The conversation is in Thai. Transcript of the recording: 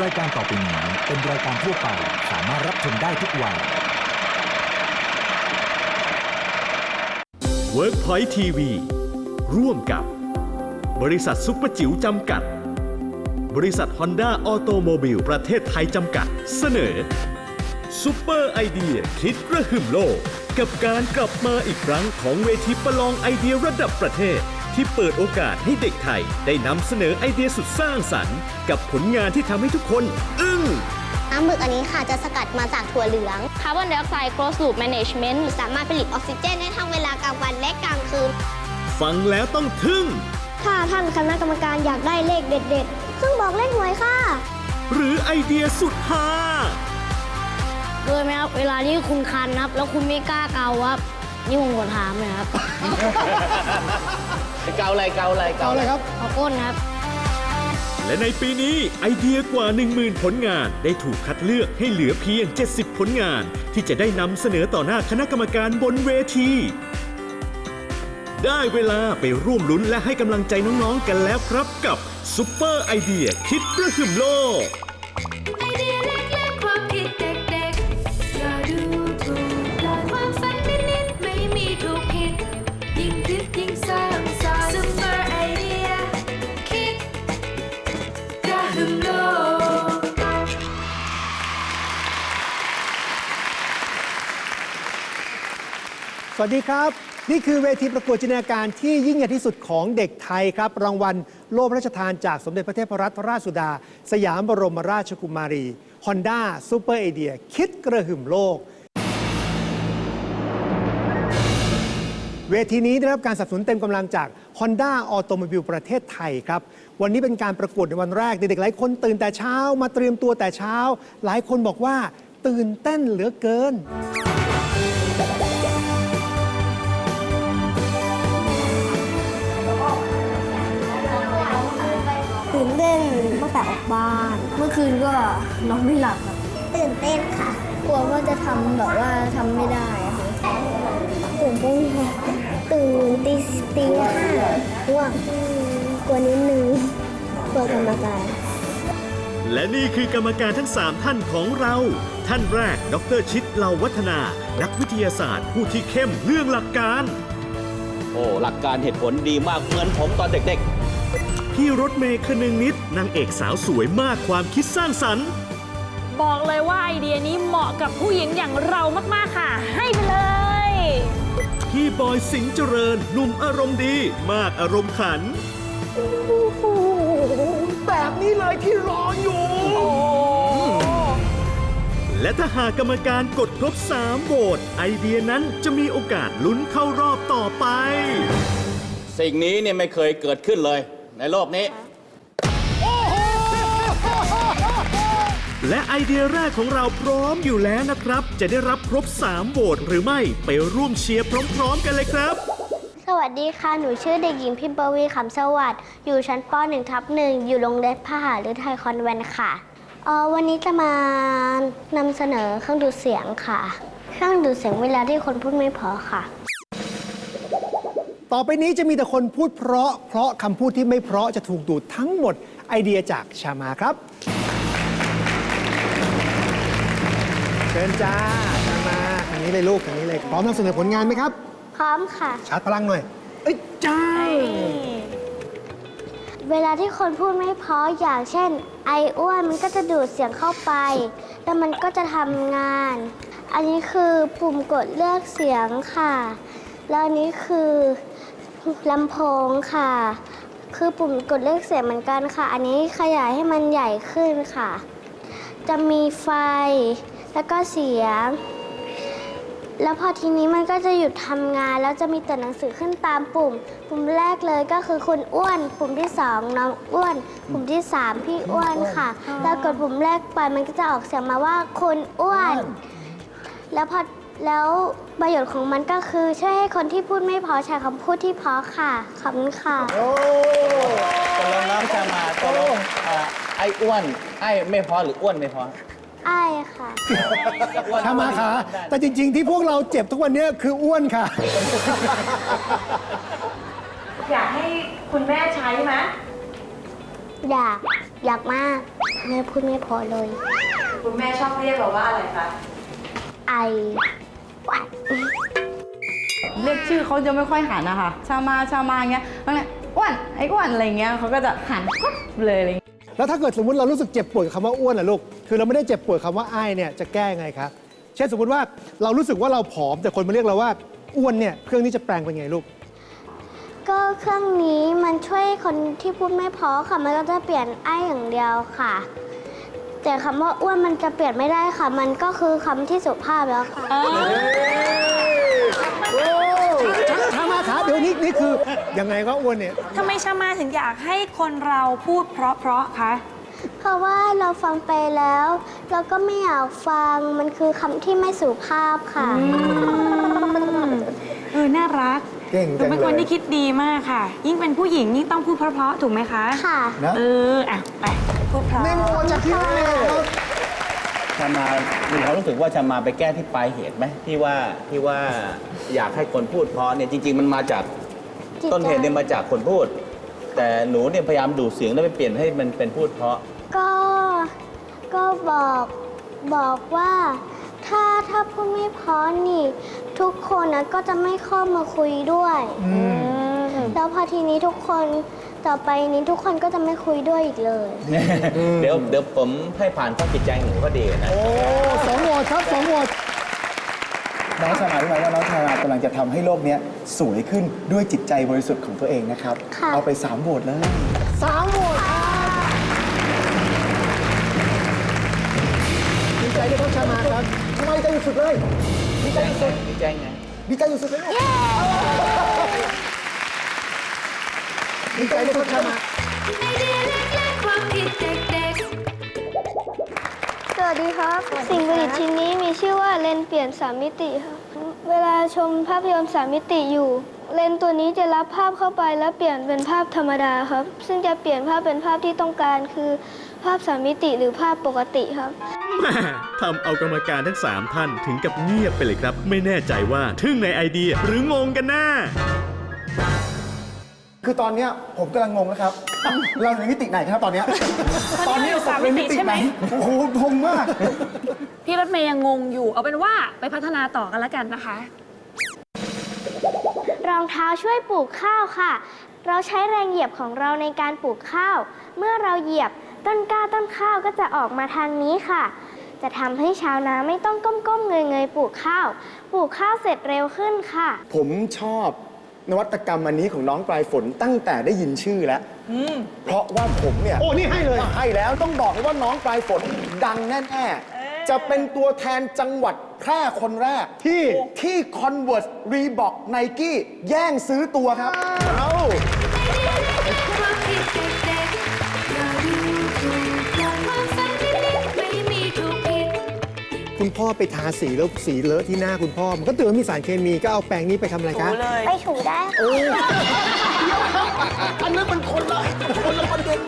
รายการต่อไปนี้เป็นรายการทั่วไปสามารถรับชมได้ทุกวัย WorkPoint TV ร่วมกับบริษัทซุปเปอร์จิ๋วจำกัด บริษัท Honda ออโตโมบิลประเทศไทยจำกัด เสนอซุปเปอร์ไอเดียคิดกระหึ่มโลก กับการกลับมาอีกครั้งของเวทีประลองไอเดียระดับประเทศ ที่เปิดโอกาสให้เด็กไทยได้นำเสนอไอเดียสุดสร้างสรรค์ กับผลงานที่ทำให้ทุกคนอึ้ง น้ำหมึกอันนี้ค่ะจะสกัดมาจากถั่วเหลือง คาร์บอนไดออกไซด์ closed loop management สามารถผลิตออกซิเจนได้ทั้งเวลากลางวันและกลางคืน ฟังแล้วต้องทึ่งถ้าท่านคณะกรรมการอยากได้เลขเด็ดๆ ซึ่งบอกเลขหวยค่ะ หรือไอเดียสุดฮาเคยไหมครับเวลาที่คุณคันครับ แล้วคุณไม่กล้าเกาครับ นี่ผมขอถามหนะครับ เกาอะไรเกาอะไรเกาอะไรครับ ขอก้นครับ และในปีนี้ไอเดียกว่า 10,000 ผลงานได้ถูกคัดเลือกให้เหลือเพียง 70 ผลงาน ที่จะได้นำเสนอต่อหน้าคณะกรรมการบนเวที ได้เวลาไปร่วมลุ้นและให้กำลังใจน้อง ๆ กันแล้วครับกับซุปเปอร์ไอเดียคิดกระหึ่มโลก สวัสดีครับ นี่คือเวทีประกวดจินตนาการที่ยิ่งใหญ่ที่สุดของเด็กไทยครับ รางวัลโล่พระราชทานจากสมเด็จพระเทพรัตนราชสุดา สยามบรมราชกุมารี Honda Super i d e a คิดกระหึ่มโลก เวทีนี้ได้รับการสนับสนุนเต็มกำลังจาก Honda Automobile ประเทศไทยครับ วันนี้เป็นการประกวดในวันแรก เด็กๆหลายคนตื่นแต่เช้ามาเตรียมตัวแต่เช้า หลายคนบอกว่าตื่นเต้นเหลือเกิน คืนก็นอนไม่หลับครับตื่นเต้นค่ะ กลัวว่าจะทำแบบว่าทำไม่ได้อะค่ะตื่นเต้นค่ะตื่นตีตีห้าง่วงอืมกลัวนิดนึงกลัวกรรมการและนี่คือกรรมการทั้ง 3 ท่านของเรา ท่านแรก ดรชิดเหล่าวัฒนา นักวิทยาศาสตร์ ผู้ที่เข้มเรื่องหลักการ โอ้ หลักการเหตุผลดีมากเหมือนผมตอนเด็ก พี่รถเมย์คนึงนิดนางเอกสาวสวยมากความคิดสร้างสรรค์ บอกเลยว่าไอเดียนี้เหมาะกับผู้หญิงอย่างเรามาก ๆ ค่ะ ให้ไปเลย พี่บอยสิงห์เจริญหนุ่มอารมณ์ดี มากอารมณ์ขัน แบบนี้เลยที่รออยู่ และถ้าหากกรรมการกดครบ3โหวตไอเดียนั้นจะมีโอกาสลุ้นเข้ารอบต่อไปๆสิ่งนี้เนี่ยไม่เคยเกิดขึ้นเลย ในโลกนี้ และไอเดียแรกของเราพร้อมอยู่แล้วนะครับ จะได้รับครบ 3โหวตหรือไม่ไปร่วมเชียร์พร้อมๆ กันเลยครับ สวัสดีค่ะ หนูชื่อเด็กหญิงพิมพ์ปวีขำสวัสดิ์อยู่ชั้นป .1 ทับหนึ่งอยู่โรงเรียนพหาฤทัยคอนแวนต์ค่ะเอ่อวันนี้จะมานำเสนอเครื่องดูดเสียงค่ะ เครื่องดูดเสียงเวลาที่คนพูดไม่พอค่ะ ต่อไปนี้จะมีแต่คนพูดเพราะ เพราะคำพูดที่ไม่เพราะจะถูกดูดทั้งหมดไอเดียจากชามาครับเชิญจ้าชามาทางนี้เลยลูกทางนี้เลยพร้อมนำเสนอผลงานไหมครับ พร้อมค่ะ ชาร์จพลังหน่อย เอ้ยจ้าเวลาที่คนพูดไม่เพราะอย่างเช่น ไออ้วนมันก็จะดูดเสียงเข้าไป แล้วมันก็จะทำงาน อันนี้คือปุ่มกดเลือกเสียงค่ะ แล้วอันนี้คือ ลำโพงค่ะ คือปุ่มกดเลือกเสียงเหมือนกันค่ะ อันนี้ขยายให้มันใหญ่ขึ้นค่ะ จะมีไฟแล้วก็เสียง แล้วพอทีนี้มันก็จะหยุดทำงาน แล้วจะมีตัวหนังสือขึ้นตามปุ่ม ปุ่มแรกเลยก็คือคุณอ้วน ปุ่มที่สองน้องอ้วน ปุ่มที่สามพี่อ้วนค่ะ แล้วกดปุ่มแรกไปมันก็จะออกเสียงมาว่าคุณอ้วน แล้วพอ แล้วประโยชน์ของมันก็คือ ช่วยให้คนที่พูดไม่เพอใช้คำพูดที่เพอค่ะ ขอบคุณค่ะ โอ้ตกลงน้องจะมาตกลงเอ่อไอ้อ้วนไอ้ไม่พอหรืออ้วนไม่พอไอ้ายค่ะชามาขาแต่จริง ๆ ที่พวกเราเจ็บทุกวันนี้คืออ้วนค่ะ อยากให้คุณแม่ใช้ไหมอยาก อยากมากแม่พูดไม่พอเลย คุณแม่ชอบเรียกเราว่าอะไรคะ ไอวัด เรียกชื่อเขาจะไม่ค่อยหันนะคะ ชามาชามาอย่างเงี้ยแล้วเนี่ยอ้วนไอ้อ้วนอะไรเงี้ยเขาก็จะหันปั๊บเลยอะไรเงี้ยแล้วถ้าเกิดสมมติเรารู้สึกเจ็บปวดกับคำว่าอ้วนล่ะลูก คือเราไม่ได้เจ็บปวดคำว่าไอ้ายเนี่ยจะแก้ไงครับเช่นสมมติว่าเรารู้สึกว่าเราผอม แต่คนมาเรียกเราว่าอ้วนเนี่ยเครื่องนี้จะแปลงเป็นไงลูก ก็เครื่องนี้มันช่วยคนที่พูดไม่เพอค่ะ มันก็จะเปลี่ยนไออย่างเดียวค่ะ แต่คำว่าอ้วนมันจะเปลี่ยนไม่ได้ค่ะ มันก็คือคำที่สุภาพแล้วค่ะช้าช้ามาขาเดี๋ยวนี้นี่คือยังไงก็อ้วนเนี่ยทำไมชามาถึงอยากให้คนเราพูดเพราะๆคะเพราะว่าเราฟังไปแล้ว เราก็ไม่อยากฟังมันคือคำที่ไม่สุภาพค่ะ เออ น่ารักเก่งหจันูงเป็นคนเลยที่คิดดีมากค่ะ ยิ่งเป็นผู้หญิงยิ่งต้องพูดเพราะๆถูกไหมคะ ค่ะ นะ เออ อะ ไป พูดเพราะเมนูจากที่นั่นเลยครับชามามีความรู้สึกว่าชามาไปแก้ที่ปลายเหตุไหมที่ว่าที่ว่าอยากให้คนพูดเพราะเนี่ยจริง ๆ มันมาจากจิตใจ ต้นเหตุเนี่ยมาจากคนพูด แต่หนูเนี่ยพยายามดูดเสียงแล้วไปเปลี่ยนให้มันเป็นพูดเพราะ ก็ก็บอกบอกว่าถ้าถ้าพูดไม่เพอนี่ ทุกคนนะก็จะไม่เข้ามาคุยด้วย แล้วพอทีนี้ทุกคน ต่อไปนี้ทุกคนก็จะไม่คุยด้วยอีกเลย เดี๋ยวเดี๋ยวผมให้ผ่านข้อจิตใจหนูก็ดีนะ โอ้สองโหวตครับสองโหวตน้องชามารู้ไหมว่าน้องชามากำลังจะทำให้โลกเนี้ยสวยขึ้นด้วยจิตใจบริสุทธิ์ของตัวเองนะครับ ค่ะ เอาไปสามโหวตเลย สามโหวตดีใจด้วยครับชามาครับชามาดีใจสุดๆเลยดีใจไงดีใจไงดีใจสุดๆเลยลูก ดีใจด้วยครับชามาไอเดียเล็กๆความคิดเด็กๆสวัสดีครับ สิ่งประดิษฐ์ชิ้นนี้มีชื่อว่าเลนส์เปลี่ยน3มิติครับ เวลาชมภาพยนตร์3มิติอยู่ เลนส์ตัวนี้จะรับภาพเข้าไปแล้วเปลี่ยนเป็นภาพธรรมดาครับ ซึ่งจะเปลี่ยนภาพเป็นภาพที่ต้องการคือภาพ3มิติหรือภาพปกติครับแม่ทำเอากรรมการทั้ง 3 ท่านถึงกับเงียบไปเลยครับ ไม่แน่ใจว่าทึ่งในไอเดียหรืองงกันแน่ คือตอนเนี้ยผมกำลังงงนะครับ เราอยู่ในมิติไหนครับตอนเนี้ยตอนนี้อยู่สามมิติใช่ไหมโอ้โหงงมาก พี่รถเมย์ยังงงอยู่ เอาเป็นว่าไปพัฒนาต่อกันแล้วกันนะคะ รองเท้าช่วยปลูกข้าวค่ะ เราใช้แรงเหยียบของเราในการปลูกข้าว เมื่อเราเหยียบต้นกล้าต้นข้าวก็จะออกมาทางนี้ค่ะ จะทำให้ชาวนาไม่ต้องก้มๆเงยๆปลูกข้าว ปลูกข้าวเสร็จเร็วขึ้นค่ะ ผมชอบ นวัตกรรมอันนี้ของน้องปลายฝนตั้งแต่ได้ยินชื่อแล้วเพราะว่าผมเนี่ยโอ้นี่ให้เลย ให้แล้วต้องบอกเลยว่าน้องปลายฝนดังแน่ๆจะเป็นตัวแทนจังหวัดแพร่คนแรกที่ที่ Converse Reebok Nike แย่งซื้อตัวครับ เอ้า คุณพ่อไปทาสีแล้วสีเลอะที่หน้าคุณพ่อ มันก็ถือว่ามีสารเคมีก็เอาแปรงนี้ไปทำอะไรคะเไปถูได้ อันนั้นมันคนละคนละประเด็น